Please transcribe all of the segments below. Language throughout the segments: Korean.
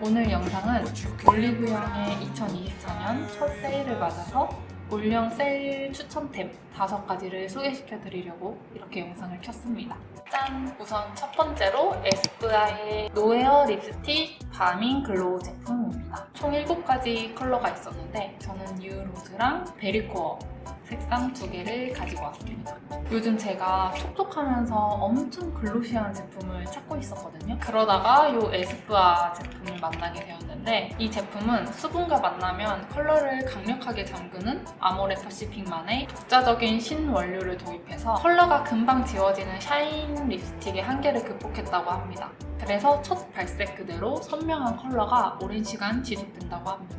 오늘 영상은 올리브영의 2024년 첫 세일을 맞아서 올영 세일 추천템 5가지를 소개시켜 드리려고 이렇게 영상을 켰습니다. 짠! 우선 첫 번째로 에스쁘아의 노에어 립스틱 바밍 글로우 제품입니다. 총 7가지 컬러가 있었는데 저는 뉴로즈랑 베리코어 색상 두 개를 가지고 왔습니다. 요즘 제가 촉촉하면서 엄청 글로시한 제품을 찾고 있었거든요. 그러다가 이 에스쁘아 제품을 만나게 되었는데 이 제품은 수분과 만나면 컬러를 강력하게 잠그는 아모레 퍼시픽만의 독자적인 신원료를 도입해서 컬러가 금방 지워지는 샤인 립스틱의 한계를 극복했다고 합니다. 그래서 첫 발색 그대로 선명한 컬러가 오랜 시간 지속된다고 합니다.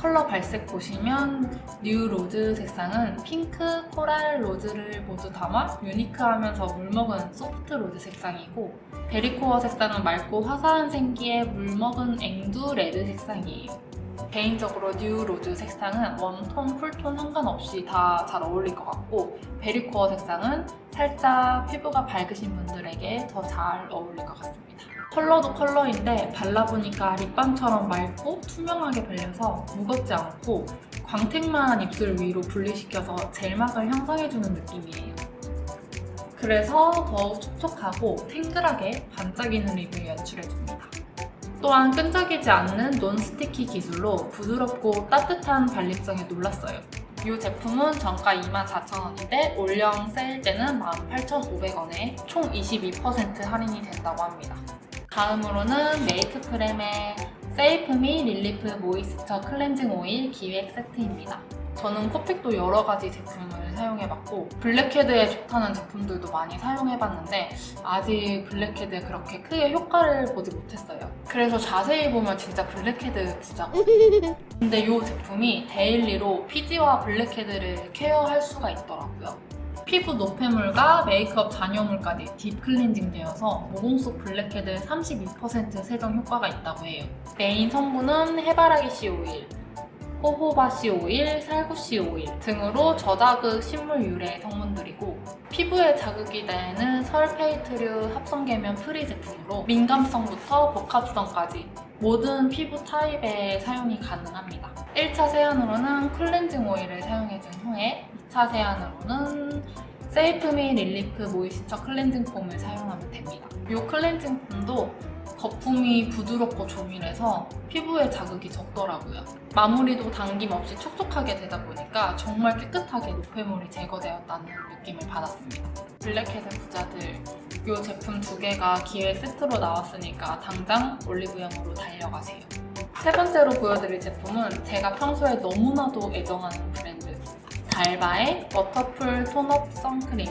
컬러 발색 보시면 뉴 로즈 색상은 핑크, 코랄, 로즈를 모두 담아 유니크하면서 물먹은 소프트 로즈 색상이고 베리코어 색상은 맑고 화사한 생기의 물먹은 앵두 레드 색상이에요. 개인적으로 뉴 로즈 색상은 웜톤, 쿨톤 상관없이 다 잘 어울릴 것 같고 베리코어 색상은 살짝 피부가 밝으신 분들에게 더 잘 어울릴 것 같습니다. 컬러도 컬러인데 발라보니까 립밤처럼 맑고 투명하게 발려서 무겁지 않고 광택만 입술 위로 분리시켜서 젤막을 형성해주는 느낌이에요. 그래서 더욱 촉촉하고 탱글하게 반짝이는 립을 연출해줍니다. 또한 끈적이지 않는 논스티키 기술로 부드럽고 따뜻한 발림성에 놀랐어요. 이 제품은 정가 24,000원인데 올영 세일 때는 18,500원에 총 22% 할인이 된다고 합니다. 다음으로는 메이크프렘의 세이프미 릴리프 모이스처 클렌징 오일 기획 세트입니다. 저는 코픽도 여러 가지 제품을 사용해봤고 블랙헤드에 좋다는 제품들도 많이 사용해봤는데 아직 블랙헤드에 그렇게 크게 효과를 보지 못했어요. 그래서 자세히 보면 진짜 블랙헤드 부자고 근데 이 제품이 데일리로 피지와 블랙헤드를 케어할 수가 있더라고요. 피부 노폐물과 메이크업 잔여물까지 딥 클렌징 되어서 모공 속 블랙헤드 32% 세정 효과가 있다고 해요. 메인 성분은 해바라기 씨 오일, 호호바 씨 오일, 살구 씨 오일 등으로 저자극 식물 유래 성분들이고 피부에 자극이 되는 설페이트류 합성계면 프리 제품으로 민감성부터 복합성까지 모든 피부 타입에 사용이 가능합니다. 1차 세안으로는 클렌징 오일을 사용해준 후에 2 차 세안으로는 세이프미 릴리프 모이스처 클렌징 폼을 사용하면 됩니다. 이 클렌징 폼도 거품이 부드럽고 조밀해서 피부에 자극이 적더라고요. 마무리도 당김 없이 촉촉하게 되다 보니까 정말 깨끗하게 노폐물이 제거되었다는 느낌을 받았습니다. 블랙헤드 부자들 이 제품 두 개가 기획 세트로 나왔으니까 당장 올리브영으로 달려가세요. 세 번째로 보여드릴 제품은 제가 평소에 너무나도 애정하는 달바의 워터풀 톤업 선크림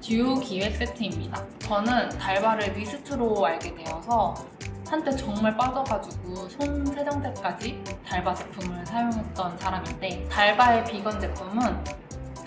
듀오 기획 세트입니다. 저는 달바를 미스트로 알게 되어서 한때 정말 빠져가지고 손 세정제까지 달바 제품을 사용했던 사람인데 달바의 비건 제품은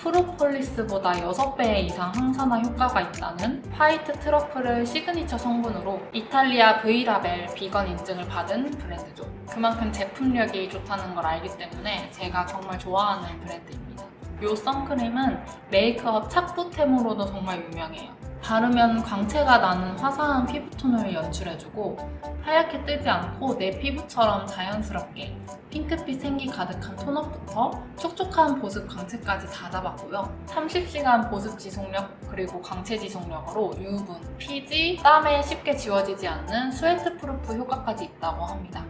프로폴리스보다 6배 이상 항산화 효과가 있다는 화이트 트러플을 시그니처 성분으로 이탈리아 V라벨 비건 인증을 받은 브랜드죠. 그만큼 제품력이 좋다는 걸 알기 때문에 제가 정말 좋아하는 브랜드입니다. 이 선크림은 메이크업 착붙템으로도 정말 유명해요. 바르면 광채가 나는 화사한 피부톤을 연출해주고 하얗게 뜨지 않고 내 피부처럼 자연스럽게 핑크빛 생기 가득한 톤업부터 촉촉한 보습 광채까지 다 잡았고요. 30시간 보습 지속력 그리고 광채 지속력으로 유분, 피지, 땀에 쉽게 지워지지 않는 스웨트 프루프 효과까지 있다고 합니다.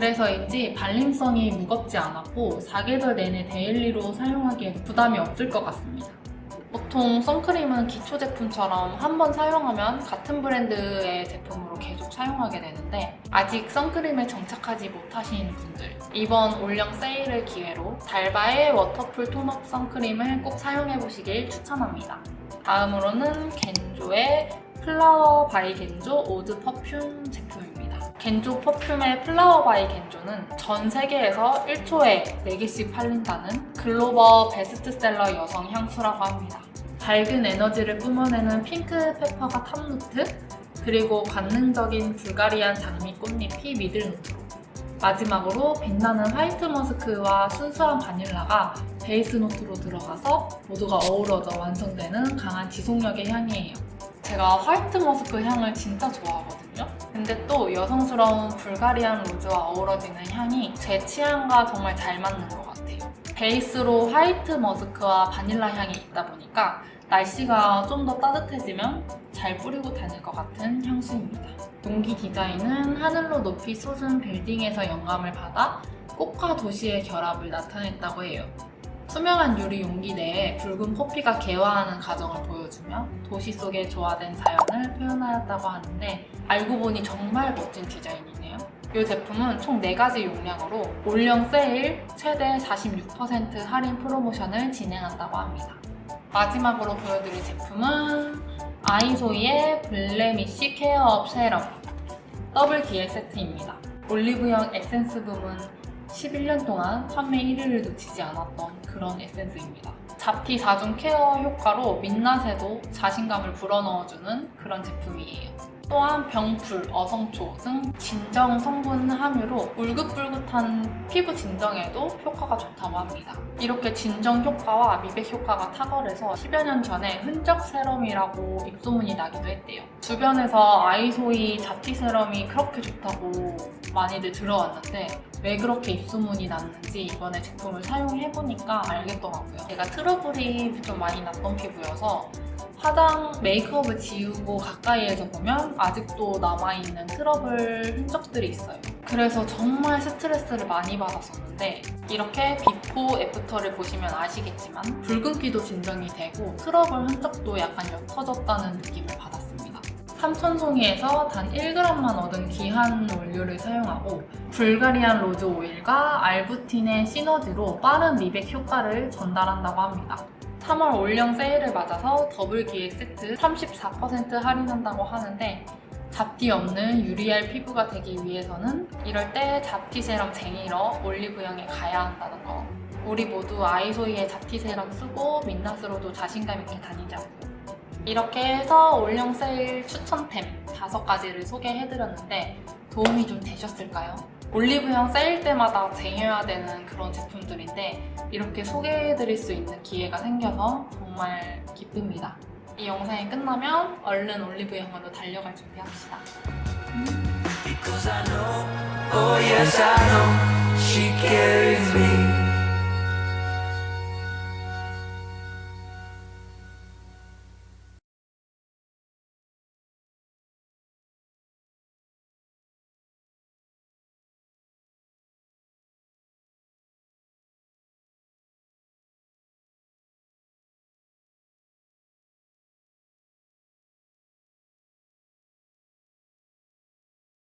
그래서인지 발림성이 무겁지 않았고 4개월 내내 데일리로 사용하기에 부담이 없을 것 같습니다. 보통 선크림은 기초 제품처럼 한 번 사용하면 같은 브랜드의 제품으로 계속 사용하게 되는데 아직 선크림에 정착하지 못하신 분들 이번 올영 세일을 기회로 달바의 워터풀 톤업 선크림을 꼭 사용해 보시길 추천합니다. 다음으로는 겐조의 플라워 바이 겐조 오드 퍼퓸 제품입니다. 겐조 퍼퓸의 플라워 바이 겐조는 전 세계에서 1초에 4개씩 팔린다는 글로벌 베스트셀러 여성 향수라고 합니다. 밝은 에너지를 뿜어내는 핑크 페퍼가 탑노트, 그리고 관능적인 불가리안 장미 꽃잎이 미들노트로 마지막으로 빛나는 화이트 머스크와 순수한 바닐라가 베이스 노트로 들어가서 모두가 어우러져 완성되는 강한 지속력의 향이에요. 제가 화이트 머스크 향을 진짜 좋아하거든요. 근데 또 여성스러운 불가리안 로즈와 어우러지는 향이 제 취향과 정말 잘 맞는 것 같아요. 베이스로 화이트 머스크와 바닐라 향이 있다 보니까 날씨가 좀 더 따뜻해지면 잘 뿌리고 다닐 것 같은 향수입니다. 용기 디자인은 하늘로 높이 솟은 빌딩에서 영감을 받아 꽃과 도시의 결합을 나타냈다고 해요. 투명한 유리 용기 내에 붉은 포피가 개화하는 과정을 보여주며 도시 속의 조화된 자연을 표현하였다고 하는데 알고 보니 정말 멋진 디자인이네요. 이 제품은 총 4가지 용량으로 올영 세일 최대 46% 할인 프로모션을 진행한다고 합니다. 마지막으로 보여드릴 제품은 아이소이의 블레미쉬 케어업 세럼 더블 DL 세트입니다. 올리브영 에센스 부문 11년 동안 판매 1위를 놓치지 않았던 그런 에센스입니다. 잡티 4중 케어 효과로 민낯에도 자신감을 불어넣어주는 그런 제품이에요. 또한 병풀, 어성초 등 진정 성분 함유로 울긋불긋한 피부 진정에도 효과가 좋다고 합니다. 이렇게 진정 효과와 미백 효과가 탁월해서 10여 년 전에 흔적 세럼이라고 입소문이 나기도 했대요. 주변에서 아이소이 잡티 세럼이 그렇게 좋다고 많이들 들어왔는데 왜 그렇게 입소문이 났는지 이번에 제품을 사용해보니까 알겠더라고요. 제가 트러블이 좀 많이 났던 피부여서 화장 메이크업을 지우고 가까이에서 보면 아직도 남아있는 트러블 흔적들이 있어요. 그래서 정말 스트레스를 많이 받았었는데 이렇게 비포 애프터를 보시면 아시겠지만 붉은기도 진정이 되고 트러블 흔적도 약간 옅어졌다는 느낌을 받았습니다. 삼천송이에서 단 1g만 얻은 귀한 원료를 사용하고 불가리안 로즈 오일과 알부틴의 시너지로 빠른 미백 효과를 전달한다고 합니다. 3월 올영 세일을 맞아서 더블 기획 세트 34% 할인한다고 하는데 잡티 없는 유리알 피부가 되기 위해서는 이럴 때 잡티 세럼 쟁이러 올리브영에 가야 한다는 거. 우리 모두 아이소이의 잡티 세럼 쓰고 민낯으로도 자신감 있게 다니자고요. 이렇게 해서 올영 세일 추천템 5가지를 소개해드렸는데 도움이 좀 되셨을까요? 올리브영 세일 때마다 쟁여야 되는 그런 제품들인데 이렇게 소개해드릴 수 있는 기회가 생겨서 정말 기쁩니다. 이 영상이 끝나면 얼른 올리브영으로 달려갈 준비합시다. Because